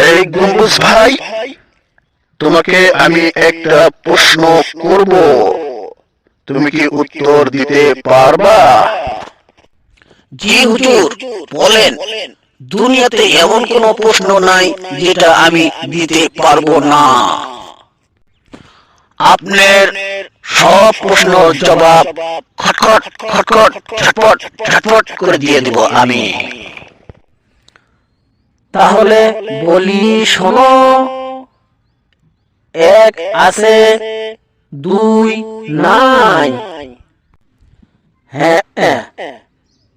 এই ভাই, তোমাকে আমি একটা প্রশ্ন করব। তুমি কি উত্তর দিতে পারবা? জি হুজুর, বলেন। দুনিয়াতে এমন কোনো প্রশ্ন নাই যেটা আমি দিতে পারব না। আপনার সব প্রশ্নর জবাব খটখট খটখট, ঝটপট ঝটপট করে দিয়ে দেব আমি। তাহলে বলি, শোনো। এক আছে, দুই নাই। হ্যাঁ হ্যাঁ।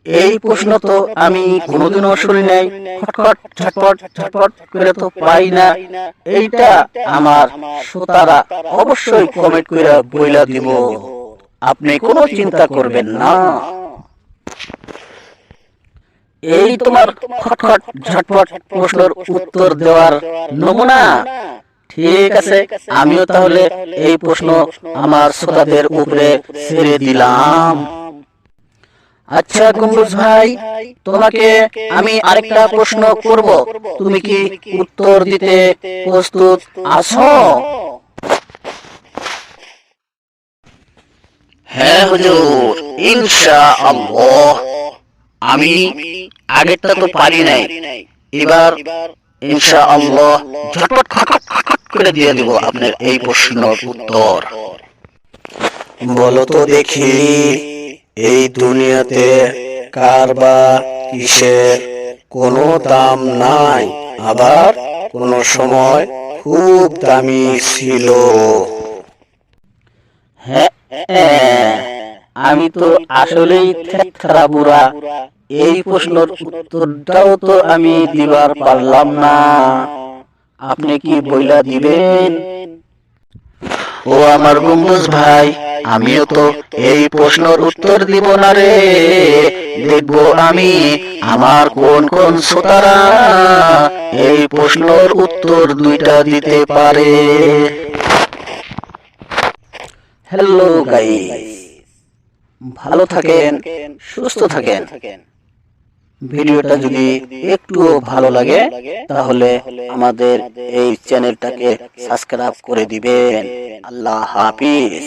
এই প্রশ্ন তো আমি কোনোদিনও শুনি নাই। খটখট, ঝটপট ঝটপট করে তো পাই না। এইটা আমার শ্রোতারা অবশ্যই কমেন্ট করে বইলা দিব। আপনি কোনো চিন্তা করবেন না। এই তোমার খটখট ঝটপট প্রশ্নের উত্তর দেওয়ার নমুনা। ঠিক আছে, আমিও তাহলে এই প্রশ্ন আমার শ্রোতাদের উপরে ছেড়ে দিলাম। আচ্ছা গম্বুজ ভাই, তোমাকে আমি আরেকটা প্রশ্ন করব। তুমি কি উত্তর দিতে প্রস্তুত আছো? হ্যাঁ হুজুর, ইনশাআল্লাহ। আমি আগেরটা তো পারি নাই এবার ইনশাআল্লাহ ঝটপট খটখট খটখট করে দিয়ে দেব আপনার এই প্রশ্নের উত্তর বলো তো দেখি এই দুনিয়াতে কার বা কিসের কোনো দাম নাই আবার কোনো সময় খুব দামি ছিল হ্যাঁ আমি তো আসলেই বুড়া এই প্রশ্নের উত্তরটাও তো আমি দিবার পারলাম না। আপনি কি বইলা দিবেন? ও আমার গম্বুজ ভাই, আমিও তো এই প্রশ্নের উত্তর দিব না রে। দেখব আমি আমার কোন কোন শ্রোতারা এই প্রশ্নের উত্তর দুইটা দিতে পারে। হ্যালো গাই ভালো থাকেন, সুস্থ থাকেন। ভিডিওটা যদি একটু ভালো লাগে তাহলে আমাদের এই চ্যানেলটাকে সাবস্ক্রাইব করে দিবেন। আল্লাহ হাফিজ।